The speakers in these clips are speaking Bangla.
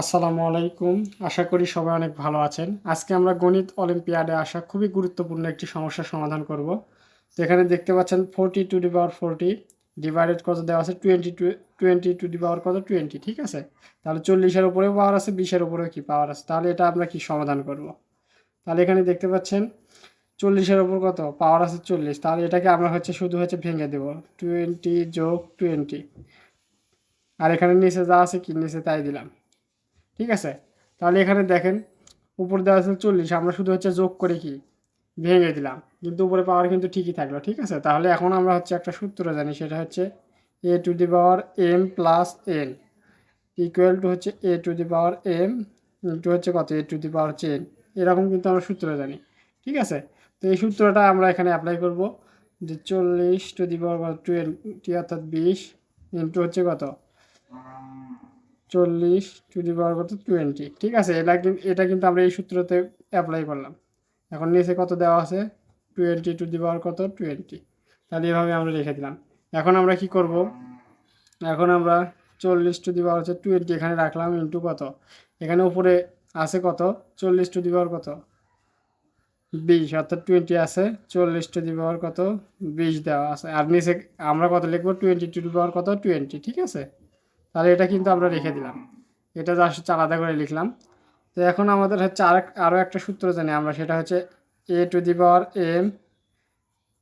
আসসালামু আলাইকুম। আশা করি সবাই অনেক ভালো আছেন। আজকে আমরা গণিত অলিম্পিয়াডে আসা খুবই গুরুত্বপূর্ণ একটি সমস্যার সমাধান করব। তো এখানে দেখতে পাচ্ছেন forty to the power forty divided কত দেওয়া আছে? Twenty to twenty to the power কত? টোয়েন্টি ঠিক আছে? তাহলে চল্লিশের উপরেও পাওয়ার আছে বিশের উপরেও কি পাওয়ার আছে? তাহলে এটা আমরা কি সমাধান করব? তাহলে এখানে দেখতে পাচ্ছেন চল্লিশের ওপর কত? পাওয়ার আছে চল্লিশ। তাহলে এটাকে আমরা হচ্ছে শুধু হচ্ছে ভেঙে দেব। টোয়েন্টি যোগ টোয়েন্টি আর এখানে নিচে যা আছে কি? নিচে তাই দিলাম। ঠিক আছে? তাহলে এখানে দেখেন, উপর দেওয়া আছে চল্লিশ, আমরা শুধু হচ্ছে যোগ করে কি? ভেঙে দিলাম। কিন্তু উপরে পাওয়ার কিন্তু ঠিকই থাকল, ঠিক আছে? তাহলে এখন আমরা হচ্ছে একটা সূত্র জানি, সেটা হচ্ছে A to the power M plus N equal to হচ্ছে A to the power M into হচ্ছে কত? এ টু দি পাওয়ার চেন এরকম কিন্তু আমরা সূত্র জানি, ঠিক আছে? তো এই সূত্রটা আমরা এখানে অ্যাপ্লাই করব, যে চল্লিশ টু দি পাওয়ার টোয়েন্টি অর্থাৎ বিশ ইন্টু হচ্ছে কত? চল্লিশ টু দি পাওয়ার কত? টোয়েন্টি। ঠিক আছে, এটা কিন্তু এটা কিন্তু আমরা এই সূত্রতে অ্যাপ্লাই করলাম। এখন নিচে কত দেওয়া আছে? টোয়েন্টি টু দি পাওয়ার কত? টোয়েন্টি। তাহলে এভাবে আমরা রেখে দিলাম। এখন আমরা কি করব? এখন আমরা চল্লিশ টু দি পাওয়ার হচ্ছে টোয়েন্টি, এখানে রাখলাম ইন্টু কত? এখানে উপরে আছে কত? চল্লিশ টু দি পাওয়ার কত? বিশ, অর্থাৎ টোয়েন্টি আছে, চল্লিশ টু দি পাওয়ার কত? বিশ দেওয়া আছে। আর নিচে আমরা কত লিখব? টোয়েন্টি টু দি পাওয়ার কত? টোয়েন্টি, ঠিক আছে? তাহলে এটা কিন্তু আমরা রেখে দিলাম। এটা জাস্ট হচ্ছে আলাদা করে লিখলাম। তো এখন আমাদের হচ্ছে আর আরও একটা সূত্র জানি আমরা, সেটা হচ্ছে A to the power M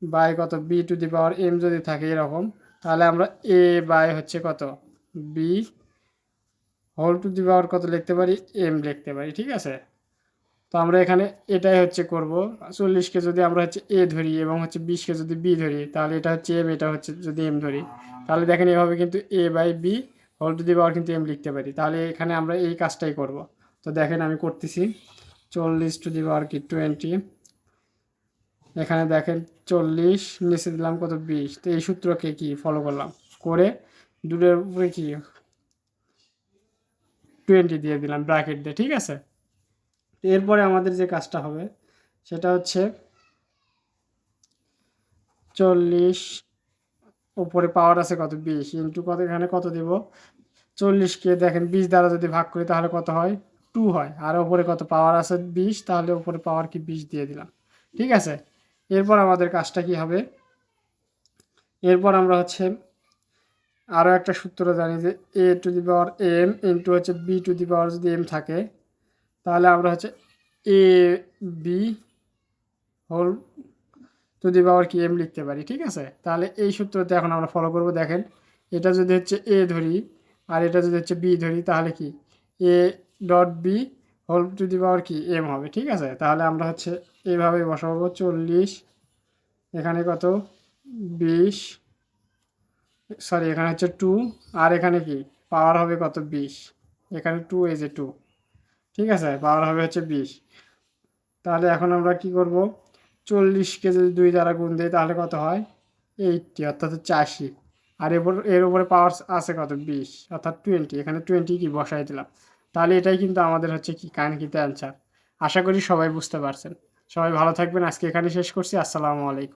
by কত? B to the power M যদি থাকে এরকম, তাহলে আমরা এ বাই হচ্ছে কত? B whole to the power কত লিখতে পারি? এম লিখতে পারি, ঠিক আছে? তো আমরা এখানে এটাই হচ্ছে করব। চল্লিশকে যদি আমরা হচ্ছে এ ধরি এবং হচ্ছে বিশকে যদি বি ধরি, তাহলে এটা হচ্ছে এম এটা হচ্ছে যদি এম ধরি। তাহলে দেখেন এভাবে কিন্তু A by B whole to the কিন্তু এম লিখতে পারি। তাহলে এখানে আমরা এই কাজটাই করব। তো দেখেন আমি করতেছি। চল্লিশ টু দি পাওয়ার কি? টোয়েন্টি এখানে দেখেন চল্লিশ, নিচে দিলাম কত? বিশ। তো এই সূত্রকে কি? ফলো করলাম। করে দুটোর উপরে কি? টোয়েন্টি দিয়ে দিলাম ব্র্যাকেট দিয়ে, ঠিক আছে? এরপরে আমাদের যে কাজটা হবে, সেটা হচ্ছে চল্লিশ উপরে পাওয়ার আছে কত? বিশ ইন্টু কত? এখানে কত দেব? চল্লিশকে দেখেন, বিশ দ্বারা যদি ভাগ করি তাহলে কত হয়? টু হয়। আর ওপরে কত পাওয়ার আছে? বিশ, তাহলে ওপরে পাওয়ার কি বিশ দিয়ে দিলাম। ঠিক আছে? এরপর আমাদের কাজটা কি হবে? এরপর আমরা হচ্ছে আরও একটা সূত্র জানি যে A to the power M into হচ্ছে বি টু দি পাওয়ার যদি এম থাকে, তাহলে আমরা হচ্ছে A B whole to the power কি এম লিখতে পারি, ঠিক আছে? তাহলে এই সূত্রতে এখন আমরা ফলো করব, দেখেন। এটা যদি হচ্ছে এ ধরি, আর এটা যদি হচ্ছে বি ধরি, তাহলে কি? A dot B whole to the power কি? এম হবে, ঠিক আছে? তাহলে আমরা হচ্ছে এইভাবে বসাবো, চল্লিশ, এখানে কত? বিশ সরি এখানে হচ্ছে টু আর এখানে কি? পাওয়ার হবে কত? বিশ। এখানে টু এই যে টু ঠিক আছে? পাওয়ার হবে হচ্ছে বিশ। তাহলে এখন আমরা কি করব? চল্লিশকে যদি দুই দ্বারা গুণ দেয়, তাহলে কত হয়? এইটটি, অর্থাৎ হচ্ছে আশি আর এরপর এর উপরে পাওয়ার আছে কত? বিশ, অর্থাৎ টোয়েন্টি এখানে টোয়েন্টি কি বসাই দিলাম। তাহলে এটাই কিন্তু আমাদের হচ্ছে কি কাঙ্ক্ষিত অ্যান্সার আশা করি সবাই বুঝতে পারছেন। সবাই ভালো থাকবেন। আজকে এখানে শেষ করছি। আসসালামু আলাইকুম।